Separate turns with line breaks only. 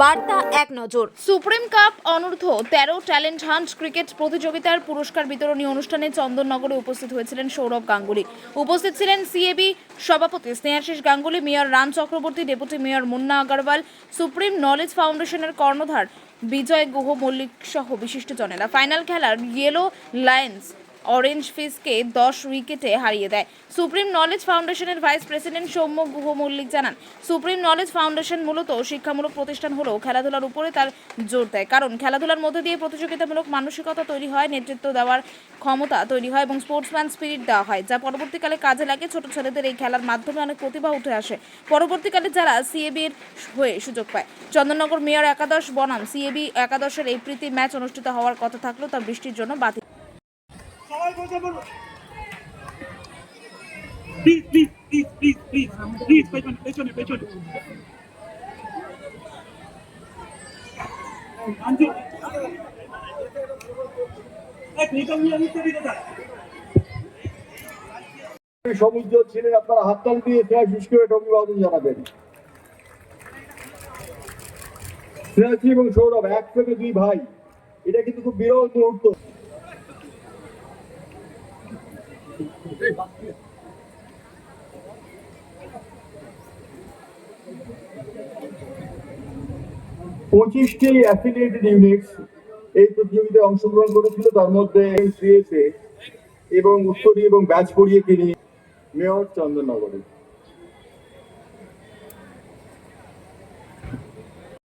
বার্তা এক নজর।
সুপ্রিম কাপ অনূর্ধ্ব তেরো ট্যালেন্ট হান্ট ক্রিকেট প্রতিযোগিতার পুরস্কার বিতরণী অনুষ্ঠানে চন্দননগরে উপস্থিত হয়েছিলেন সৌরভ গাঙ্গুলি। উপস্থিত ছিলেন সিএবি সভাপতি Snehasish Ganguly, mayor Ram Chakraborty, deputy mayor Munna Agarwal, supreme knowledge ফাউন্ডেশনের কর্ণধার বিজয় গুহ মল্লিক সহ বিশিষ্ট বিশিষ্টজনেরা। ফাইনাল খেলার ইয়েলো লায়ন্স অরেঞ্জ ফিসকে দশ উইকেটে হারিয়ে দেয়। সুপ্রিম নলেজ ফাউন্ডেশনের ভাইস প্রেসিডেন্ট সৌম্য গুহ মল্লিক জানান, সুপ্রিম নলেজ ফাউন্ডেশন মূলত শিক্ষামূলক প্রতিষ্ঠান হলেও খেলাধুলার উপরে তার জোর দেয়। কারণ খেলাধুলার মধ্যে দিয়ে প্রতিযোগিতামূলক মানসিকতা তৈরি হয়, নেতৃত্ব দেওয়ার ক্ষমতা তৈরি হয় এবং স্পোর্টসম্যান স্পিরিট দেওয়া হয়, যা পরবর্তীকালে কাজে লাগে। ছোট ছেলেদের এই খেলার মাধ্যমে অনেক প্রতিভা উঠে আসে। পরবর্তীকালে যারা সিএবির হয়ে সুযোগ পায়, চন্দননগর মেয়র একাদশ বনাম। সিএবি একাদশের এই প্রীতি ম্যাচ অনুষ্ঠিত হওয়ার কথা থাকলেও তা বৃষ্টির জন্য বাতিল
প্লিজ
সমুদ্র ছিলেন আপনারা হাততাল দিয়ে করে অভিবাদন জানাবেন। এবং সৌরভ, এক থেকে দুই ভাই। এটা কিন্তু খুব বিরল মুহূর্ত। পঁচিশটি অ্যাফিলিয়েটেড ইউনিটস এই প্রতিযোগিতায় অংশগ্রহণ করেছিল। তার মধ্যে এবং উত্তরী এবং ব্যাচ পড়িয়ে তিনি মেয়র চন্দননগরে।